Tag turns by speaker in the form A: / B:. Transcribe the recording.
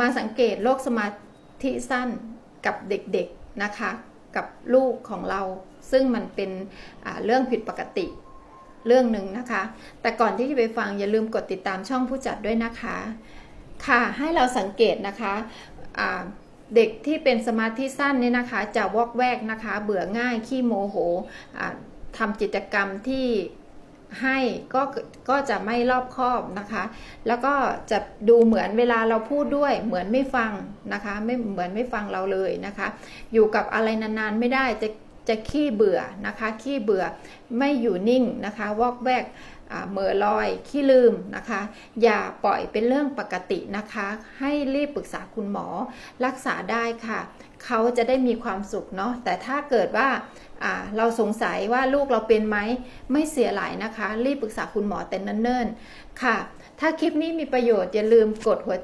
A: มาสังเกตโรคสมาธิสั้นกับเด็กๆนะคะกับลูกของเรา ซึ่งมันเป็นเรื่องผิดปกติเรื่องหนึ่งนะคะ แต่ก่อนที่จะไปฟังอย่าลืมกดติดตามช่องผู้จัดด้วยนะคะ ค่ะให้เราสังเกตนะคะเด็กที่เป็นสมาธิสั้นเนี่ยนะคะจะวอกแวกนะคะ เบื่อง่ายขี้โมโหทำกิจกรรมที่ ให้ก็ก็จะไม่รอบคอบนะคะ แล้วก็จะดูเหมือนเวลาเราพูดด้วย เหมือนไม่ฟังนะคะ ไม่เหมือนไม่ฟังเราเลยนะคะ อยู่กับอะไรนานๆไม่ได้จะ จะขี้เบื่อนะคะขี้เบื่อไม่อยู่นิ่งนะคะวอกแวกเหม่อลอยขี้ลืมนะคะ อย่าปล่อยเป็นเรื่องปกตินะคะ ให้รีบปรึกษาคุณหมอรักษาได้ค่ะ เขาจะได้มีความสุขเนาะแต่ถ้าเกิดว่าอ่าเราสงสัยว่าลูกเราเป็นไหมไม่เสียหลายนะคะ รีบปรึกษาคุณหมอแต่เนิ่นๆค่ะ ถ้าคลิปนี้มีประโยชน์อย่าลืมกดหัว